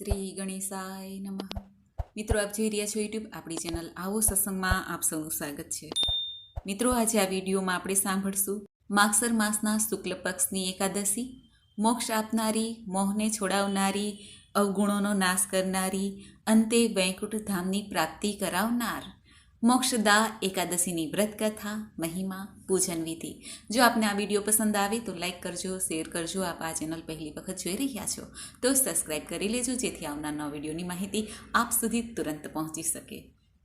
શ્રી ગણેશાય નમઃ. મિત્રો, આપ જોઈ રહ્યા છો યુટ્યુબ આપણી ચેનલ આવો સત્સંગમાં આપ સૌનું સ્વાગત છે. મિત્રો, આજે આ વિડીયોમાં આપણે સાંભળશું માગસર માસના શુક્લ પક્ષની એકાદશી, મોક્ષ આપનારી, મોહને છોડાવનારી, અવગુણોનો નાશ કરનારી, અંતે વૈકુંઠ ધામની પ્રાપ્તિ કરાવનાર મોક્ષદા એકાદશીની વ્રત કથા મહિમા પૂજન વિધિ. જો આપને આ વીડિયો પસંદ આવે તો લાઈક કરજો, શેર કરજો, આપ આ ચેનલ પહેલી વખત જોઈ રહ્યા છો, તો સબસ્ક્રાઈબ કરી લેજો જેથી આવનાર વિડીયોની માહિતી આપ સુધી તુરંત પહોંચી શકે.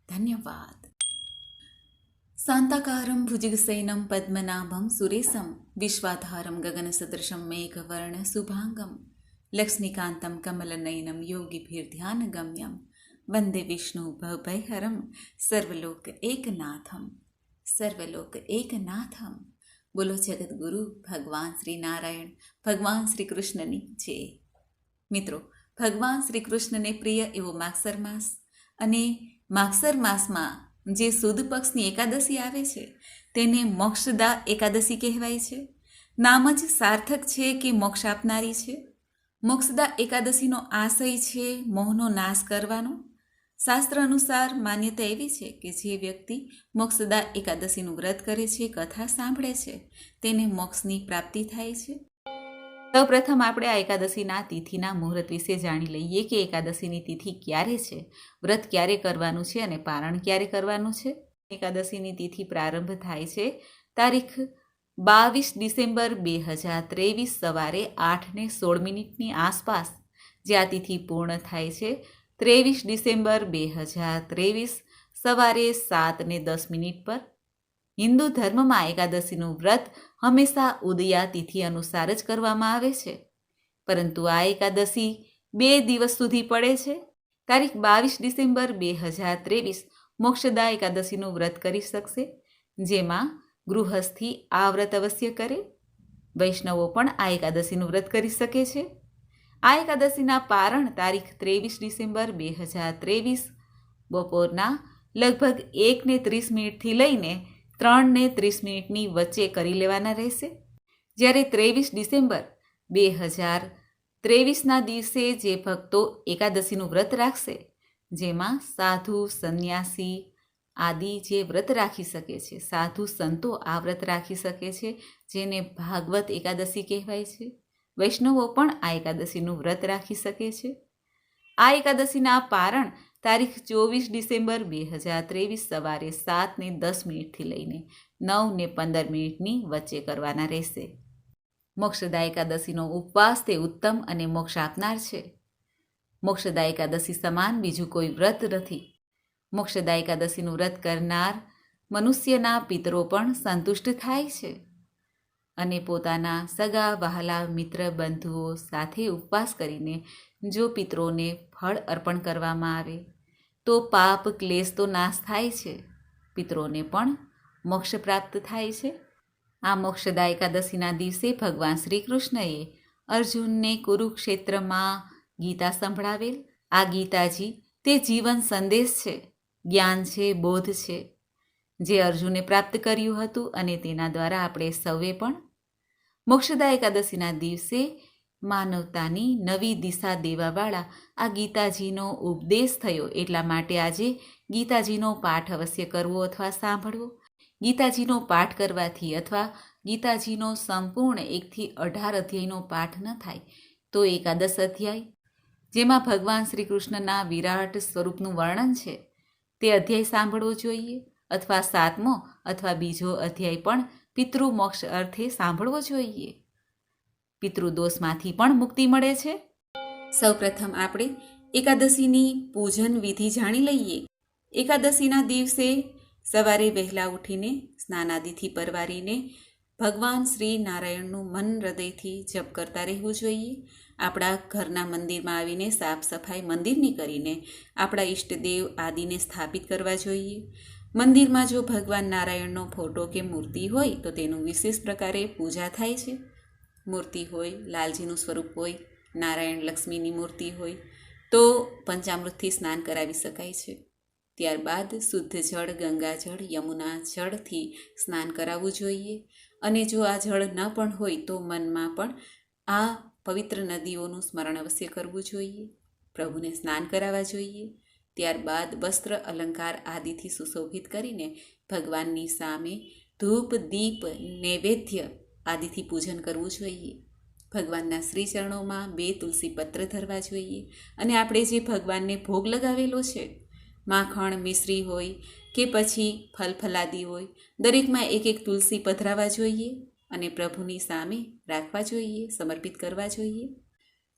ધન્યવાદ. શાંતાકારમ ભુજગસૈનમ પદ્મનાભમ સુરેશમ, વિશ્વાધારમ ગગનસદૃશમ મેઘવર્ણ શુભાંગમ, લક્ષ્મીકાંતમ કમલનયનમ યોગીભીર્ધ્યાનગમ્યમ વંદે વિષ્ણુ ભયહરમ સર્વલોક એકનાથમ. સર્વલોક એકનાથમ બોલો જગદગુરુ ભગવાન શ્રી નારાયણ ભગવાન શ્રી કૃષ્ણની જય મિત્રો ભગવાન શ્રી કૃષ્ણને પ્રિય એવો માગસર માસ અને માગસર માસમાં જે સુદ પક્ષની એકાદશી આવે છે, તેને મોક્ષદા એકાદશી કહેવાય છે। નામ જ સાર્થક છે કે મોક્ષ આપનારી છે? મોક્ષદા એકાદશીનો આશય છે, મોહનો નાશ કરવાનો? શાસ્ત્ર અનુસાર માન્યતા એવી છે કે જે વ્યક્તિ મોક્ષદા એકાદશીનું વ્રત કરે છે, કથા સાંભળે છે, તેને મોક્ષની પ્રાપ્તિ થાય છે. સૌ પ્રથમ આપણે આ એકાદશીના તિથિના મુહૂર્ત વિશે જાણી લઈએ કે એકાદશીની તિથિ ક્યારે છે, વ્રત ક્યારે કરવાનું છે અને પારણ ક્યારે કરવાનું છે. એકાદશીની તિથિ પ્રારંભ થાય છે તારીખ બાવીસ ડિસેમ્બર બે હજાર ત્રેવીસ સવારે આઠને સોળ મિનિટની આસપાસ. જે આ તિથિ પૂર્ણ થાય છે ત્રેવીસ ડિસેમ્બર બે હજાર ત્રેવીસ સવારે સાત ને દસ મિનિટ પર હિન્દુ ધર્મમાં એકાદશીનું વ્રત હંમેશા ઉદયા તિથિ અનુસાર જ કરવામાં આવે છે. પરંતુ આ એકાદશી બે દિવસ સુધી પડે છે. તારીખ બાવીસ ડિસેમ્બર બે હજાર ત્રેવીસ મોક્ષદા એકાદશીનું વ્રત કરી શકશે, જેમાં ગૃહસ્થી આ વ્રત અવશ્ય કરે. વૈષ્ણવો પણ આ એકાદશીનું વ્રત કરી શકે છે. આ એકાદશીના પારણ તારીખ ત્રેવીસ ડિસેમ્બર બે હજાર ત્રેવીસ. બપોરના લગભગ એકને ત્રીસ મિનિટથી લઈને ત્રણને ત્રીસ મિનિટની વચ્ચે કરી લેવાના રહેશે. જ્યારે ત્રેવીસ ડિસેમ્બર બે હજાર ત્રેવીસના દિવસે જે ભક્તો એકાદશીનું વ્રત રાખશે, જેમાં સાધુ, સંન્યાસી આદિ જે વ્રત રાખી શકે છે, સાધુ સંતો આ વ્રત રાખી શકે છે, જેને ભાગવત એકાદશી કહેવાય છે. વૈષ્ણવો પણ આ એકાદશીનું વ્રત રાખી શકે છે. આ એકાદશીના પારણ તારીખ ચોવીસ ડિસેમ્બર બે હજાર ત્રેવીસ સવારે સાતને દસ મિનિટથી લઈને નવને પંદર મિનિટની વચ્ચે કરવાના રહેશે. મોક્ષદા એકાદશીનો ઉપવાસ તે ઉત્તમ અને મોક્ષ આપનાર છે. મોક્ષદા એકાદશી સમાન બીજું કોઈ વ્રત નથી. મોક્ષદા એકાદશીનું વ્રત કરનાર મનુષ્યના પિતરો પણ સંતુષ્ટ થાય છે. અને પોતાના સગા, વહાલા, મિત્ર, બંધુઓ સાથે ઉપવાસ કરીને જો પિત્રોને ફળ અર્પણ કરવામાં આવે, તો પાપ, ક્લેશ તો નાશ થાય છે. પિત્રોને પણ મોક્ષ પ્રાપ્ત થાય છે. આ મોક્ષદા એકાદશીના દિવસે ભગવાન શ્રી કૃષ્ણએ અર્જુનને કુરુક્ષેત્રમાં ગીતા સંભળાવેલ. આ ગીતાજી તે જીવન સંદેશ છે, જ્ઞાન છે, બોધ છે, જે અર્જુને પ્રાપ્ત કર્યું હતું અને તેના દ્વારા આપણે સૌએ પણ મોક્ષદા એકાદશીના દિવસે માનવતાની નવી દિશા દેવાવાળા આ ગીતાજીનો ઉપદેશ થયો. એટલા માટે આજે ગીતાજીનો પાઠ અવશ્ય કરવો અથવા સાંભળવો. ગીતાજીનો પાઠ કરવાથી અથવા ગીતાજીનો સંપૂર્ણ એકથી અઢાર અધ્યાયનો પાઠ ન થાય, તો એકાદશ અધ્યાય, જેમાં ભગવાન શ્રી કૃષ્ણના વિરાટ સ્વરૂપનું વર્ણન છે, તે અધ્યાય સાંભળવો જોઈએ, અથવા સાતમો અથવા બીજો અધ્યાય પણ પિતૃમોક્ષ અર્થે સાંભળવો જોઈએ. પિતૃદોષમાંથી પણ મુક્તિ મળે છે. સૌપ્રથમ આપણે એકાદશીની પૂજન વિધિ જાણી લઈએ. એકાદશીના દિવસે સવારે વહેલા ઉઠીને સ્નાનાદિથી પરવારીને ભગવાન શ્રી નારાયણનું મન હૃદયથી જપ કરતા રહેવું જોઈએ. આપણા ઘરના મંદિરમાં આવીને સાફ સફાઈ મંદિરની કરીને આપણા ઈષ્ટદેવ આદિને સ્થાપિત કરવા જોઈએ. મંદિરમાં જો ભગવાન નારાયણનો ફોટો કે મૂર્તિ હોય, તો તેનું વિશેષ પ્રકારે પૂજા થાય છે. મૂર્તિ હોય, લાલજીનું સ્વરૂપ હોય, નારાયણ લક્ષ્મીની મૂર્તિ હોય, તો પંચામૃતથી સ્નાન કરાવી શકાય છે. ત્યારબાદ શુદ્ધ જળ ગંગાજળ યમુના જળથી સ્નાન કરાવવું જોઈએ. અને જો આ જળ ન પણ હોય, તો મનમાં પણ આ પવિત્ર નદીઓનું સ્મરણ અવશ્ય કરવું જોઈએ. પ્રભુને સ્નાન કરાવવા જોઈએ. ત્યારબાદ વસ્ત્ર અલંકાર આદિથી સુશોભિત કરીને ભગવાનની સામે ધૂપ, દીપ, નૈવેદ્ય આદિથી પૂજન કરવું જોઈએ. ભગવાનના શ્રી ચરણોમાં બે તુલસી પત્ર ધરવા જોઈએ અને આપણે જે ભગવાનને ભોગ લગાવેલો છે, માખણ, મિશ્રી હોય કે પછી ફલફલાદી હોય, દરેકમાં એક એક તુલસી પધરાવા જોઈએ અને પ્રભુની સામે રાખવા જોઈએ, સમર્પિત કરવા જોઈએ.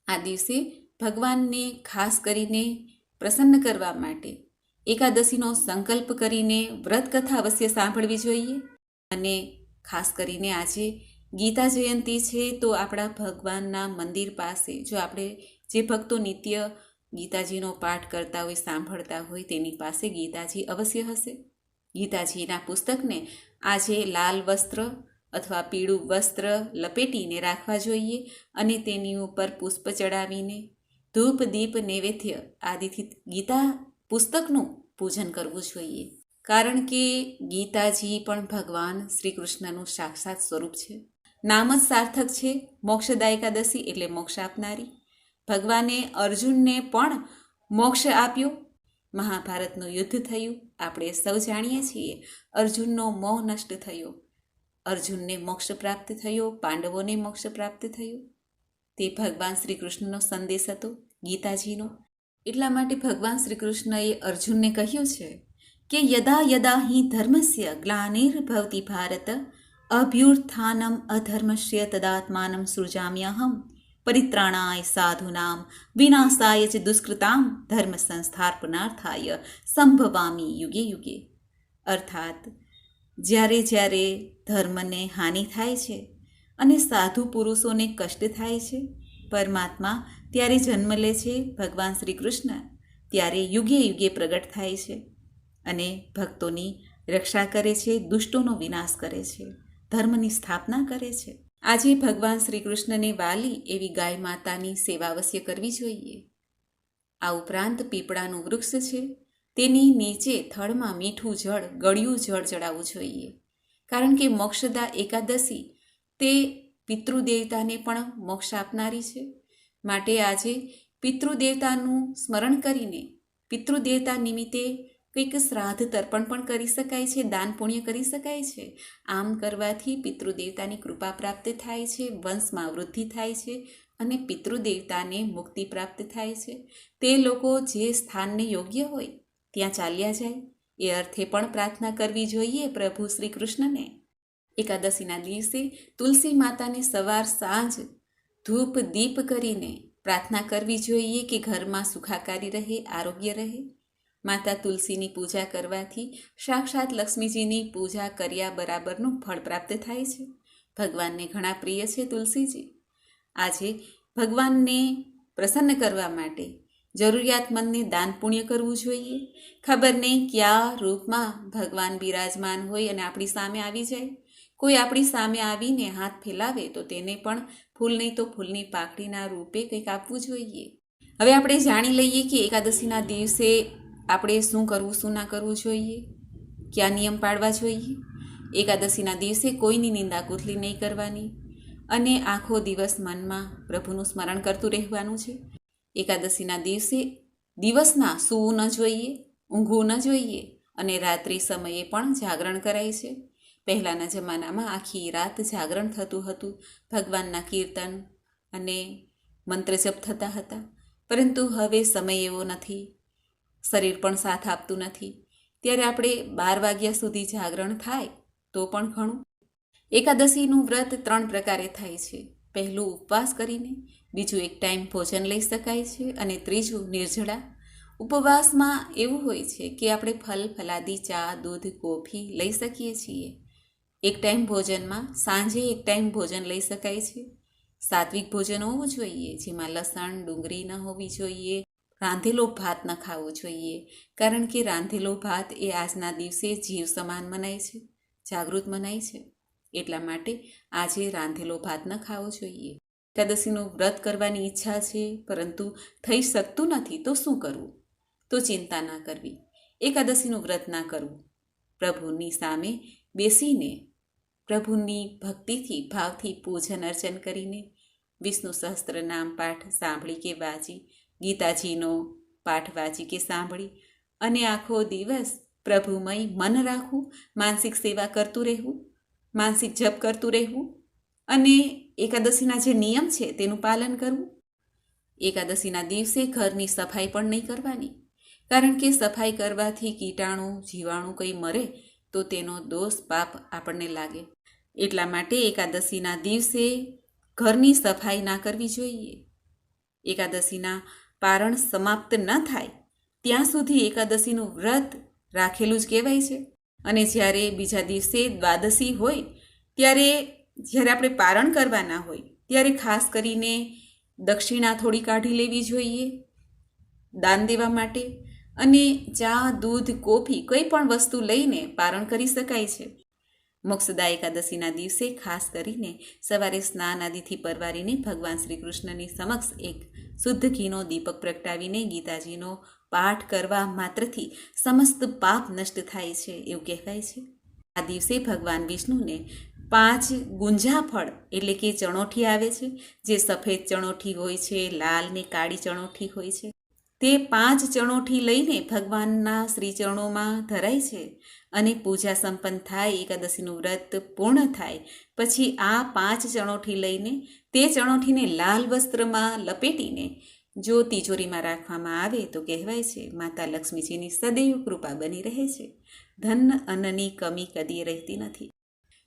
આ દિવસે ભગવાનને ખાસ કરીને પ્રસન્ન કરવા માટે એકાદશીનો સંકલ્પ કરીને વ્રત કથા અવશ્ય સાંભળવી જોઈએ. અને ખાસ કરીને આજે ગીતા જયંતી છે તો આપણા ભગવાનના મંદિર પાસે જો આપણે જે ભક્તો નિત્ય ગીતાજીનો પાઠ કરતા હોય, સાંભળતા હોય, તેની પાસે ગીતાજી અવશ્ય હશે. ગીતાજીના પુસ્તકને આજે લાલ વસ્ત્ર અથવા પીળું વસ્ત્ર લપેટીને રાખવા જોઈએ અને તેની ઉપર પુષ્પ ચડાવીને ધૂપ, દીપ, નૈવેદ્ય આદિથી ગીતા પુસ્તકનું પૂજન કરવું જોઈએ. કારણ કે ગીતાજી પણ ભગવાન શ્રી કૃષ્ણનું સાક્ષાત સ્વરૂપ છે. નામ જ સાર્થક છે. મોક્ષદાયકાદશી એટલે મોક્ષ આપનારી. ભગવાને અર્જુનને પણ મોક્ષ આપ્યો. મહાભારતનું યુદ્ધ થયું. આપણે સૌ જાણીએ છીએ અર્જુનનો મોહ નષ્ટ થયો. અર્જુનને મોક્ષ પ્રાપ્ત થયો. પાંડવોને મોક્ષ પ્રાપ્ત થયો. તે ભગવાન શ્રી કૃષ્ણનો સંદેશ હતો. ગીતાજીનો? એટલા માટે ભગવાન શ્રી કૃષ્ણએ અર્જુનને કહ્યું છે કે યદા યદા હિ ધર્મસ્ય ગ્લાનિર્ભવતી ભારત, અભ્યુત્થાનમ અધર્મસ્ય તદાત્માનમ સૃજામ્યહમ, પરિત્રાણાય સાધુનામ, વિનાશાય જ દુષ્કૃતામ ધર્મ સંસ્થાપનાર્થાય સંભવામી યુગે યુગે. અર્થાત, જ્યારે જ્યારે ધર્મને હાનિ થાય છે અને સાધુ પુરુષોને કષ્ટ થાય છે, પરમાત્મા ત્યારે જન્મ લે છે ભગવાન શ્રી કૃષ્ણ ત્યારે યુગે યુગે પ્રગટ થાય છે અને ભક્તોની રક્ષા કરે છે, દુષ્ટોનો વિનાશ કરે છે, ધર્મની સ્થાપના કરે છે. આજે ભગવાન શ્રી કૃષ્ણને વાલી એવી ગાય માતાની સેવા અવશ્ય કરવી જોઈએ. આ ઉપરાંત પીપળાનું વૃક્ષ છે, તેની નીચે થડમાં મીઠું જળ, ગળ્યું જળ ચડાવવું જોઈએ. કારણ કે મોક્ષદા એકાદશી તે પિતૃદેવતાને પણ મોક્ષ આપનારી છે. માટે આજે પિતૃદેવતાનું સ્મરણ કરીને, પિતૃદેવતા નિમિત્તે કંઈક શ્રાદ્ધ તર્પણ પણ કરી શકાય છે, દાન પુણ્ય કરી શકાય છે. આમ કરવાથી પિતૃદેવતાની કૃપા પ્રાપ્ત થાય છે, વંશમાં વૃદ્ધિ થાય છે અને પિતૃદેવતાને મુક્તિ પ્રાપ્ત થાય છે. તે લોકો જે સ્થાનને યોગ્ય હોય, ત્યાં ચાલ્યા જાય. એ અર્થે પણ પ્રાર્થના કરવી જોઈએ પ્રભુ શ્રી કૃષ્ણને. એકાદશીના દિવસે તુલસી માતાને સવાર સાંજ ધૂપ દીપ કરીને પ્રાર્થના કરવી જોઈએ કે ઘરમાં સુખાકારી રહે, આરોગ્ય રહે. માતા તુલસીની પૂજા કરવાથી સાક્ષાત લક્ષ્મીજીની પૂજા કર્યા બરાબરનું ફળ પ્રાપ્ત થાય છે. ભગવાનને ઘણા પ્રિય છે તુલસીજી. આજે ભગવાનને પ્રસન્ન કરવા માટે જરૂરિયાતમંદને દાન પુણ્ય કરવું જોઈએ. ખબર નહીં કયા રૂપમાં ભગવાન બિરાજમાન હોય અને આપણી સામે આવી જાય. કોઈ આપણી સામે આવીને હાથ ફેલાવે તો તેને પણ ફૂલ નહીં તો ફૂલની પાકડીના રૂપે કંઈક આપવું જોઈએ. હવે આપણે જાણી લઈએ કે એકાદશીના દિવસે આપણે શું કરવું, શું ના કરવું જોઈએ? કયા નિયમ પાડવા જોઈએ? એકાદશીના દિવસે કોઈની નિંદા કુથલી નહીં કરવાની અને આખો દિવસ મનમાં પ્રભુનું સ્મરણ કરતું રહેવાનું છે. એકાદશીના દિવસે દિવસના સૂવું ન જોઈએ, ઊંઘવું ન જોઈએ અને રાત્રિ સમયે પણ જાગરણ કરાય છે. પહેલાંના જમાનામાં આખી રાત જાગરણ થતું હતું. ભગવાનના કીર્તન અને મંત્ર જપ થતા હતા. પરંતુ હવે સમય એવો નથી. શરીર પણ સાથ આપતું નથી. ત્યારે આપણે બાર વાગ્યા સુધી જાગરણ થાય તો પણ ઘણું. એકાદશીનું વ્રત ત્રણ પ્રકારે થાય છે. પહેલું ઉપવાસ કરીને, બીજું એક ટાઈમ ભોજન લઈ શકાય છે અને ત્રીજું નિર્જળા. ઉપવાસમાં એવું હોય છે કે આપણે ફલ, ફલાદી, ચા, દૂધ, કોફી લઈ શકીએ છીએ. એક ટાઈમ ભોજનમાં, સાંજે એક ટાઈમ ભોજન લઈ શકાય છે. સાત્વિક ભોજન હોવું જોઈએ, જેમાં લસણ, ડુંગળી ન હોવી જોઈએ, રાંધેલો ભાત ન ખાવો જોઈએ, કારણ કે રાંધેલો ભાત એ આજના દિવસે જીવ સમાન મનાય છે, જાગૃત મનાય છે. એટલા માટે આજે રાંધેલો ભાત ન ખાવો જોઈએ. એકાદશીનું વ્રત કરવાની ઈચ્છા છે, પરંતુ થઈ શકતું નથી, તો શું કરવું? તો ચિંતા ના કરવી. એકાદશીનું વ્રત ના કરવું. પ્રભુની સામે બેસીને પ્રભુની ભક્તિથી, ભાવથી પૂજન અર્ચન કરીને વિષ્ણુ સહસ્ત્ર નામ પાઠ સાંભળી કે વાંચી, ગીતાજીનો પાઠ વાંચી કે સાંભળી અને આખો દિવસ પ્રભુમય મન રાખવું, માનસિક સેવા કરતું રહેવું, માનસિક જપ કરતું રહેવું અને એકાદશીના જે નિયમ છે તેનું પાલન કરવું. એકાદશીના દિવસે ઘરની સફાઈ પણ નહીં કરવાની, કારણ કે સફાઈ કરવાથી કીટાણુ, જીવાણુ કંઈ મરે તો તેનો દોષ પાપ આપણને લાગે. એટલા માટે એકાદશીના દિવસે ઘરની સફાઈ ના કરવી જોઈએ. એકાદશીના પારણ સમાપ્ત ન થાય, ત્યાં સુધી એકાદશીનું વ્રત રાખેલું જ કહેવાય છે. અને જ્યારે બીજા દિવસે દ્વાદશી હોય, ત્યારે જ્યારે આપણે પારણ કરવાના હોય, ત્યારે ખાસ કરીને દક્ષિણા થોડી કાઢી લેવી જોઈએ. દાન દેવા માટે અને ચા, દૂધ, કોફી કોઈ પણ વસ્તુ લઈને પારણ કરી શકાય છે. મોક્ષદા એકાદશીના દિવસે ખાસ કરીને સવારે સ્નાન આદિથી પરવારીને ભગવાન શ્રી કૃષ્ણની સમક્ષ એક શુદ્ધ ઘીનો દીપક પ્રગટાવીને ગીતાજીનો પાઠ કરવા માત્રથી સમસ્ત પાપ નષ્ટ થાય છે એવું કહેવાય છે. આ દિવસે ભગવાન વિષ્ણુને પાંચ ગુંજા ફળ એટલે કે ચણોઠી આવે છે, જે સફેદ ચણોઠી હોય છે, લાલ ને કાળી ચણોઠી હોય છે. તે પાંચ ચણોથી લઈને ભગવાનના શ્રીચરણોમાં ધરાય છે અને પૂજા સંપન્ન થાય, એકાદશીનું વ્રત પૂર્ણ થાય. પછી આ પાંચ ચણોથી લઈને તે ચણોઠીને લાલ વસ્ત્રમાં લપેટીને જો તિજોરીમાં રાખવામાં આવે તો કહેવાય છે, માતા લક્ષ્મીજીની સદૈવ કૃપા બની રહે છે. ધન અન્નની કમી કદી રહેતી નથી.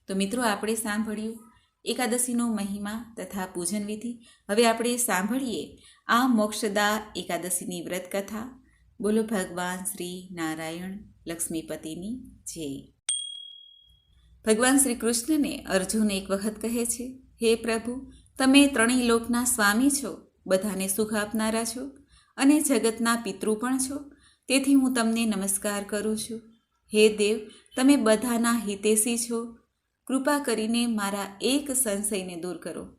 તો મિત્રો, આપણે સાંભળ્યું એકાદશીનો મહિમા તથા પૂજન વિધિ હવે આપણે સાંભળીએ આ મોક્ષદા એકાદશીની વ્રત કથા બોલો ભગવાન શ્રી નારાયણ લક્ષ્મીપતિની જય. ભગવાન શ્રી કૃષ્ણને અર્જુન એક વખત કહે છે, હે પ્રભુ, તમે ત્રણેય લોકના સ્વામી છો, બધાને સુખ આપનારા છો અને જગતના પિતૃ પણ છો. તેથી હું તમને નમસ્કાર કરું છું. હે દેવ, તમે બધાના હિતેશી છો. કૃપા કરીને મારા એક સંશયને દૂર કરો.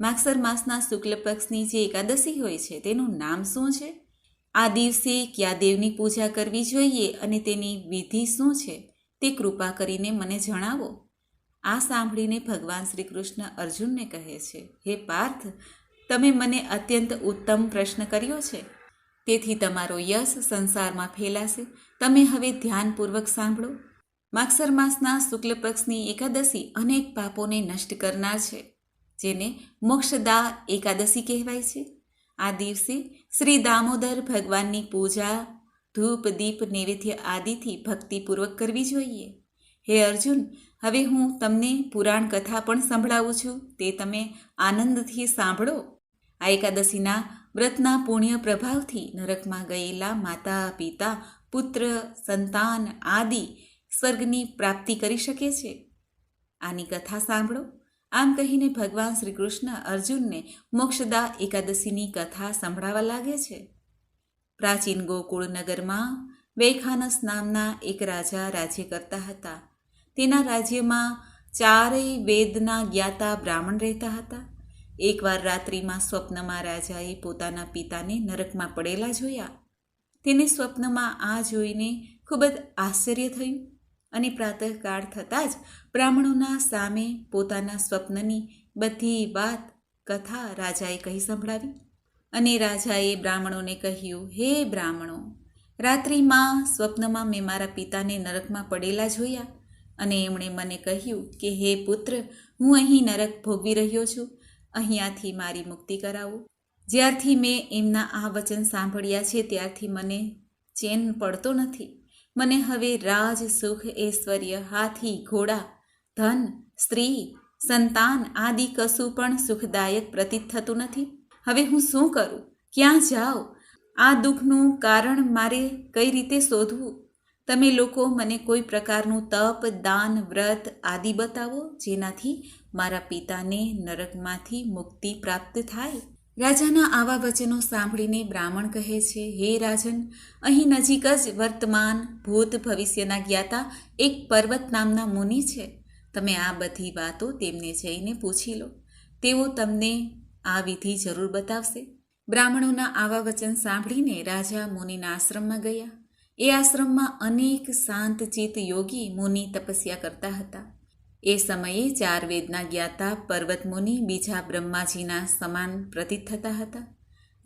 માગસર માસના શુક્લ પક્ષની જે એકાદશી હોય છે, તેનું નામ શું છે? આ દિવસે કયા દેવની પૂજા કરવી જોઈએ અને તેની વિધિ શું છે, તે કૃપા કરીને મને જણાવો. આ સાંભળીને ભગવાન શ્રી કૃષ્ણ અર્જુનને કહે છે, હે પાર્થ, તમે મને અત્યંત ઉત્તમ પ્રશ્ન કર્યો છે. તેથી તમારો યશ સંસારમાં ફેલાશે. તમે હવે ધ્યાનપૂર્વક સાંભળો. માગસર માસના શુક્લ પક્ષની એકાદશી અનેક પાપોને નષ્ટ કરનાર છે. જેને મોક્ષદા એકાદશી કહેવાય છે. આ દિવસે શ્રી દામોદર ભગવાનની પૂજા, ધૂપ, દીપ, નૈવેદ્ય આદિથી ભક્તિપૂર્વક કરવી જોઈએ. હે અર્જુન, હવે હું તમને પુરાણ કથા પણ સંભળાવું છું. તે તમે આનંદથી સાંભળો. આ એકાદશીના વ્રતના પુણ્ય પ્રભાવથી નરકમાં ગયેલા માતા, પિતા, પુત્ર, સંતાન આદિ સ્વર્ગની પ્રાપ્તિ કરી શકે છે. આની કથા સાંભળો. આમ કહીને ભગવાન શ્રી કૃષ્ણ અર્જુનને મોક્ષદા એકાદશીની કથા સંભળાવા લાગે છે. પ્રાચીન ગોકુળ નગરમાં વૈખાનસ નામના એક રાજા રાજ્ય કરતા હતા. તેના રાજ્યમાં ચારેય વેદના જ્ઞાતા બ્રાહ્મણ રહેતા હતા. એકવાર રાત્રિમાં સ્વપ્નમાં રાજાએ પોતાના પિતાને નરકમાં પડેલા જોયા. તેને સ્વપ્નમાં આ જોઈને ખૂબ જ આશ્ચર્ય થયું અને પ્રાતઃકાળ થતાં જ બ્રાહ્મણોના સામે પોતાના સ્વપ્નની બધી વાત કથા રાજાએ કહી સંભળાવી અને રાજાએ બ્રાહ્મણોને કહ્યું, હે બ્રાહ્મણો, રાત્રિમાં સ્વપ્નમાં મેં મારા પિતાને નરકમાં પડેલા જોયા અને એમણે મને કહ્યું કે, હે પુત્ર, હું અહીં નરક ભોગવી રહ્યો છું. અહીંયાથી મારી મુક્તિ કરાવો. જ્યારથી મેં એમના આ વચન સાંભળ્યા છે, ત્યારથી મને ચેન પડતો નથી. મને હવે રાજ, સુખ, ઐશ્વર્ય હાથી, ઘોડા ધન, સ્ત્રી, સંતાન આદિ કશું પણ સુખદાયક પ્રતીત થતું નથી. હવે હું શું કરું? ક્યાં જાઉં? આ દુઃખનું કારણ મારે કઈ રીતે શોધવું? તમે લોકો મને કોઈ પ્રકારનું તપ, દાન, વ્રત આદિ બતાવો જેનાથી મારા પિતાને નરકમાંથી મુક્તિ પ્રાપ્ત થાય? રાજાના આવા વચનો સાંભળીને બ્રાહ્મણ કહે છે, હે રાજન, અહીં નજીક જ વર્તમાન ભૂત ભવિષ્યના જ્ઞાતા એક પર્વત નામના મુનિ છે. તમે આ બધી વાતો તેમને જઈને પૂછી લો. તેઓ તમને આ વિધિ જરૂર બતાવશે. બ્રાહ્મણોના આવા વચન સાંભળીને રાજા મુનિના આશ્રમમાં ગયા. એ આશ્રમમાં અનેક શાંતચિત યોગી મુનિ તપસ્યા કરતા હતા. એ સમયે ચાર વેદના જ્ઞાતા પર્વત મુનિ બીજા બ્રહ્માજીના સમાન પ્રતીત થતા હતા.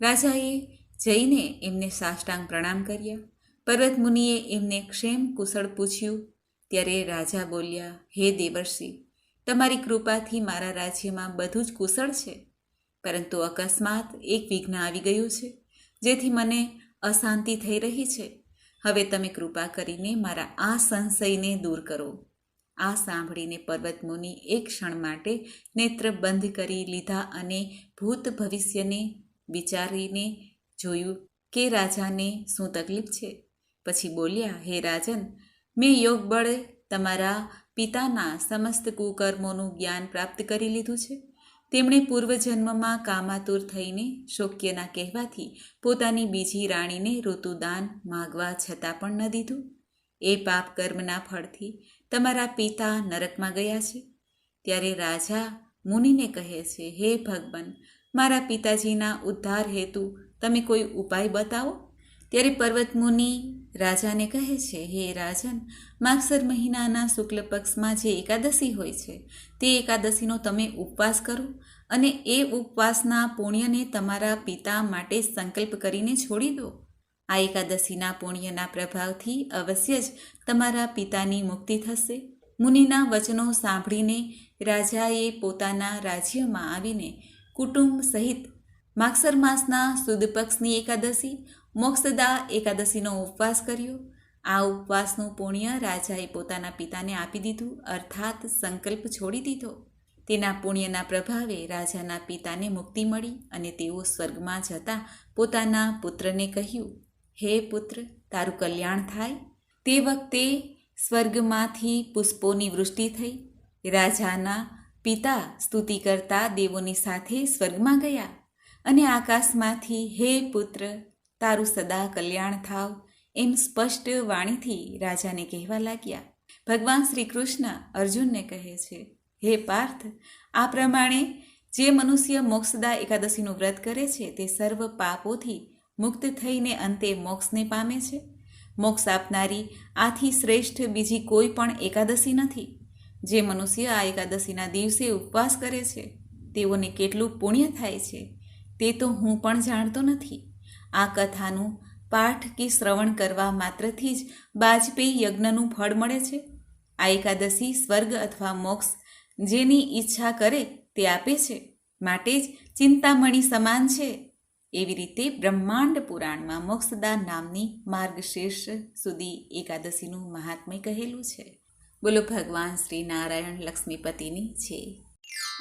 રાજાએ જઈને એમને સાષ્ટાંગ પ્રણામ કર્યા. પર્વત મુનિએ એમને ક્ષેમ કુશળ પૂછ્યું ત્યારે રાજા બોલ્યા, હે દેવર્ષિ, તમારી કૃપાથી મારા રાજ્યમાં બધું જ કુશળ છે. પરંતુ અકસ્માત એક વિઘ્ન આવી ગયું છે, જેથી મને અશાંતિ થઈ રહી છે. હવે તમે કૃપા કરીને મારા આ સંશયને દૂર કરો. આ સાંભળીને પર્વત મુનિ એક ક્ષણ માટે નેત્ર બંધ કરી લીધા અને ભૂત ભવિષ્યને વિચારીને જોયું કે રાજાને શું તકલીફ છે. પછી બોલ્યા, હે રાજન મેં યોગ બળે તમારા પિતાના સમસ્ત કુકર્મોનું જ્ઞાન પ્રાપ્ત કરી લીધું છે. તેમણે પૂર્વજન્મમાં કામાતુર થઈને શોક્યના કહેવાથી પોતાની બીજી રાણીને ઋતુદાન માગવા છતાં પણ ન દીધું. એ પાપ કર્મના ફળથી તમારા પિતા નરકમાં ગયા છે. ત્યારે રાજા મુનિને કહે છે, હે ભગવાન, મારા પિતાજીના ઉદ્ધાર હેતુ તમે કોઈ ઉપાય બતાવો? ત્યારે પર્વત મુનિ રાજાને કહે છે, હે રાજન, માગસર મહિનાના શુક્લ પક્ષમાં જે એકાદશી હોય છે, તે એકાદશીનો તમે ઉપવાસ કરો અને એ ઉપવાસના પુણ્યને તમારા પિતા માટે સંકલ્પ કરીને છોડી દો. આ એકાદશીના પુણ્યના પ્રભાવથી અવશ્ય જ તમારા પિતાની મુક્તિ થશે. મુનિના વચનો સાંભળીને રાજાએ પોતાના રાજ્યમાં આવીને કુટુંબ સહિત માગસર માસના સુદ પક્ષની એકાદશી, મોક્ષદા એકાદશીનો ઉપવાસ કર્યો. આ ઉપવાસનું પુણ્ય રાજાએ પોતાના પિતાને આપી દીધું, અર્થાત સંકલ્પ છોડી દીધો. તેના પુણ્યના પ્રભાવે રાજાના પિતાને મુક્તિ મળી અને તેઓ સ્વર્ગમાં જતા પોતાના પુત્રને કહ્યું, હે પુત્ર, તારું કલ્યાણ થાય. તે વખતે સ્વર્ગમાંથી પુષ્પોની વૃષ્ટિ થઈ. રાજાના પિતા સ્તુતિ કરતા દેવોની સાથે સ્વર્ગમાં ગયા. અને આકાશમાંથી, હે પુત્ર, તારું સદા કલ્યાણ થાવ, એમ સ્પષ્ટ વાણીથી રાજાને કહેવા લાગ્યા. ભગવાન શ્રી કૃષ્ણ અર્જુનને કહે છે, હે પાર્થ, આ પ્રમાણે જે મનુષ્ય મોક્ષદા એકાદશીનું વ્રત કરે છે, તે સર્વ પાપોથી મુક્ત થઈને અંતે મોક્ષને પામે છે. મોક્ષ આપનારી આથી શ્રેષ્ઠ બીજી કોઈ પણ એકાદશી નથી. જે મનુષ્ય આ એકાદશીના દિવસે ઉપવાસ કરે છે, તેઓને કેટલું પુણ્ય થાય છે તે તો હું પણ જાણતો નથી. આ કથાનું પાઠ કે શ્રવણ કરવા માત્રથી જ બાજપેયી યજ્ઞનું ફળ મળે છે? આ એકાદશી સ્વર્ગ અથવા મોક્ષ જેની ઈચ્છા કરે તે આપે છે? માટે જ ચિંતામણી સમાન છે. એવી રીતે બ્રહ્માંડ પુરાણમાં મોક્ષદા નામની માર્ગશીર્ષ સુધી એકાદશીનું મહાત્મ્ય કહેલું છે. બોલો ભગવાન શ્રી નારાયણ લક્ષ્મીપતિની છે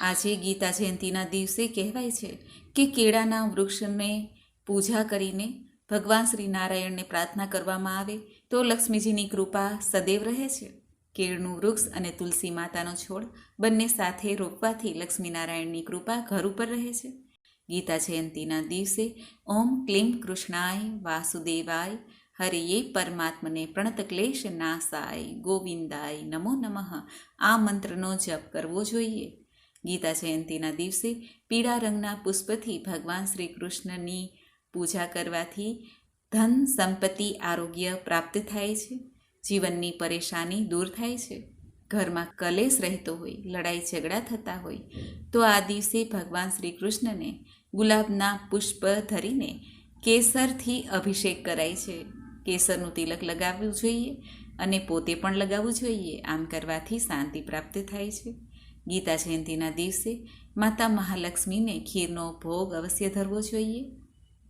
આજે ગીતા જયંતિના દિવસે કહેવાય છે કે કેળાના વૃક્ષને પૂજા કરીને ભગવાન શ્રી નારાયણને પ્રાર્થના કરવામાં આવે તો લક્ષ્મીજીની કૃપા સદૈવ રહે છે. કેળનું વૃક્ષ અને તુલસી માતાનો છોડ બંને સાથે રોપવાથી લક્ષ્મીનારાયણની કૃપા ઘર ઉપર રહે છે. ગીતા જયંતિના દિવસે ઓમ ક્લીમ કૃષ્ણાય વાસુદેવાય હરિયે પરમાત્મને પ્રણત ક્લેશ નાસાય ગોવિંદાય નમો નમઃ આ મંત્રનો જપ કરવો જોઈએ. ગીતા જયંતિના દિવસે પીળા રંગના પુષ્પથી ભગવાન શ્રી કૃષ્ણની પૂજા કરવાથી ધન સંપત્તિ આરોગ્ય પ્રાપ્ત થાય છે. જીવનની પરેશાની દૂર થાય છે. ઘરમાં કલેશ રહેતો હોય, લડાઈ ઝઘડા થતા હોય, તો આ દિવસે ભગવાન શ્રી કૃષ્ણને ગુલાબના પુષ્પ ધરીને કેસરથી અભિષેક કરાય છે. કેસરનું તિલક લગાવવું જોઈએ અને પોતે પણ લગાવવું જોઈએ. આમ કરવાથી શાંતિ પ્રાપ્ત થાય છે. ગીતા જયંતિના દિવસે માતા મહાલક્ષ્મીને ખીરનો ભોગ અવશ્ય ધરવો જોઈએ.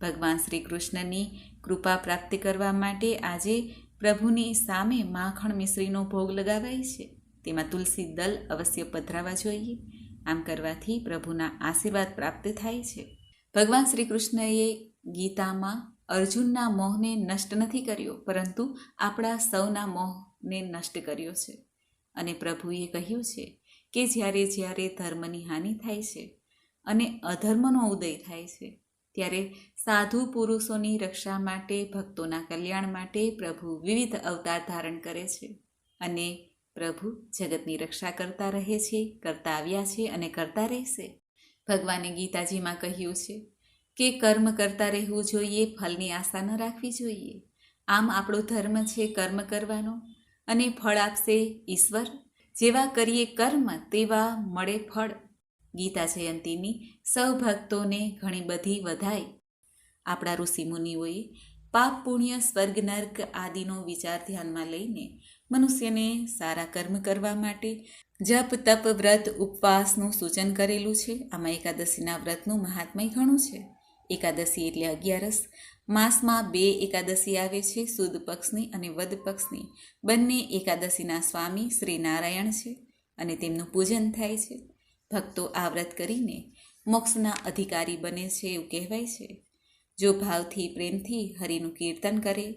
ભગવાન શ્રી કૃષ્ણની કૃપા પ્રાપ્ત કરવા માટે આજે પ્રભુની સામે માખણ મિશ્રીનો ભોગ લગાવાય છે. તેમાં તુલસી દલ અવશ્ય પધરાવા જોઈએ. આમ કરવાથી પ્રભુના આશીર્વાદ પ્રાપ્ત થાય છે. ભગવાન શ્રી કૃષ્ણએ ગીતામાં અર્જુનના મોહને નષ્ટ નથી કર્યો, પરંતુ આપણા સૌના મોહને નષ્ટ કર્યો છે. અને પ્રભુએ કહ્યું છે કે જ્યારે જ્યારે ધર્મની હાનિ થાય છે અને અધર્મનો ઉદય થાય છે, ત્યારે સાધુ પુરુષોની રક્ષા માટે, ભક્તોના કલ્યાણ માટે પ્રભુ વિવિધ અવતાર ધારણ કરે છે અને પ્રભુ જગતની રક્ષા કરતા રહે છે, કરતા આવ્યા છે અને કરતા રહેશે. ભગવાને ગીતાજીમાં કહ્યું છે કે કર્મ કરતા રહેવું જોઈએ, ફલની આશા ન રાખવી જોઈએ. આમ આપણો ધર્મ છે કર્મ કરવાનો અને ફળ આપશે ઈશ્વર જેવા કરીએ કર્મ, તેવા મળે ફળ. ગીતા જયંતીની સૌ ભક્તોને ઘણી બધી વધાય. આપણા ઋષિમુનિઓએ પાપ પુણ્ય, સ્વર્ગ, નર્ક આદિનો વિચાર ધ્યાનમાં લઈને મનુષ્યને સારા કર્મ કરવા માટે જપ, તપ, વ્રત, ઉપવાસનું સૂચન કરેલું છે. આમાં એકાદશીના વ્રતનું મહાત્મય ઘણું છે. એકાદશી એટલે અગિયારસ માસમાં બે એકાદશી આવે છે, સુદ પક્ષની અને વદ પક્ષની. બંને એકાદશીના સ્વામી શ્રી નારાયણ છે અને તેમનું પૂજન થાય છે. ભક્તો આ વ્રત કરીને મોક્ષના અધિકારી બને છે એવું કહેવાય છે. જો ભાવથી પ્રેમથી હરિનું કીર્તન કરે,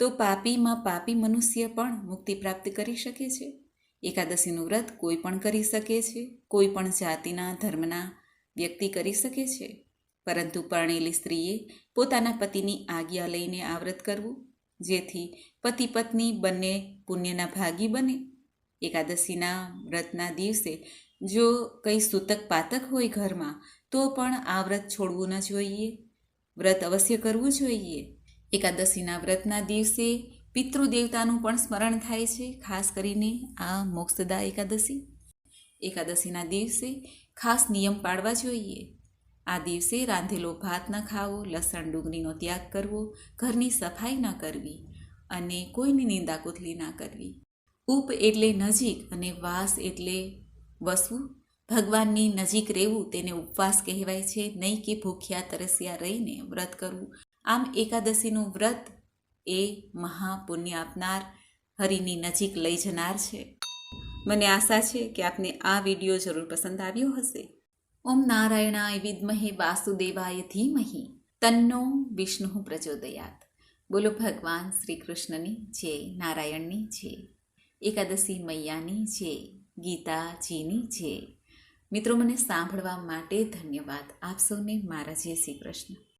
તો પાપીમાં પાપી મનુષ્ય પણ મુક્તિ પ્રાપ્ત કરી શકે છે. એકાદશીનું વ્રત કોઈ પણ કરી શકે છે, કોઈ પણ જાતિના, ધર્મના વ્યક્તિ કરી શકે છે. પરંતુ પરણેલી સ્ત્રીએ પોતાના પતિની આજ્ઞા લઈને આ વ્રત કરવું, જેથી પતિ પત્ની બંને પુણ્યના ભાગી બને. એકાદશીના વ્રતના દિવસે જો કંઈ સૂતક પાતક હોય ઘરમાં, તો પણ આ વ્રત છોડવું ન જોઈએ. વ્રત અવશ્ય કરવું જોઈએ. એકાદશીના વ્રતના દિવસે પિતૃદેવતાનું પણ સ્મરણ થાય છે, ખાસ કરીને આ મોક્ષદા એકાદશી. એકાદશીના દિવસે ખાસ નિયમ પાળવા જોઈએ. આ દિવસે રાંધેલો ભાત ન ખાવો, લસણ, ડુંગળીનો ત્યાગ કરવો, ઘરની સફાઈ ન કરવી અને કોઈની નિંદા કુથલી ના કરવી. ઉપ એટલે નજીક અને વાસ એટલે વસવું. ભગવાનની નજીક રહેવું તેને ઉપવાસ કહેવાય છે. નહીં કે ભૂખ્યા તરસ્યા રહીને વ્રત કરવું. આમ એકાદશીનું વ્રત એ મહાપુણ્ય આપનાર, હરિની નજીક લઈ જનાર છે. મને આશા છે કે આપને આ વીડિયો જરૂર પસંદ આવ્યો હશે. ઓમ નારાયણાય વિદ્મહે વાસુદેવાય ધીમહિ. તન્નો વિષ્ણુ પ્રચોદયાત. બોલો ભગવાન શ્રી કૃષ્ણની જય, નારાયણની જય. એકાદશી મૈયાની જય, ગીતાજીની જય. મિત્રો, મને સાંભળવા માટે ધન્યવાદ. આપ સૌને મારા જય શ્રી કૃષ્ણ.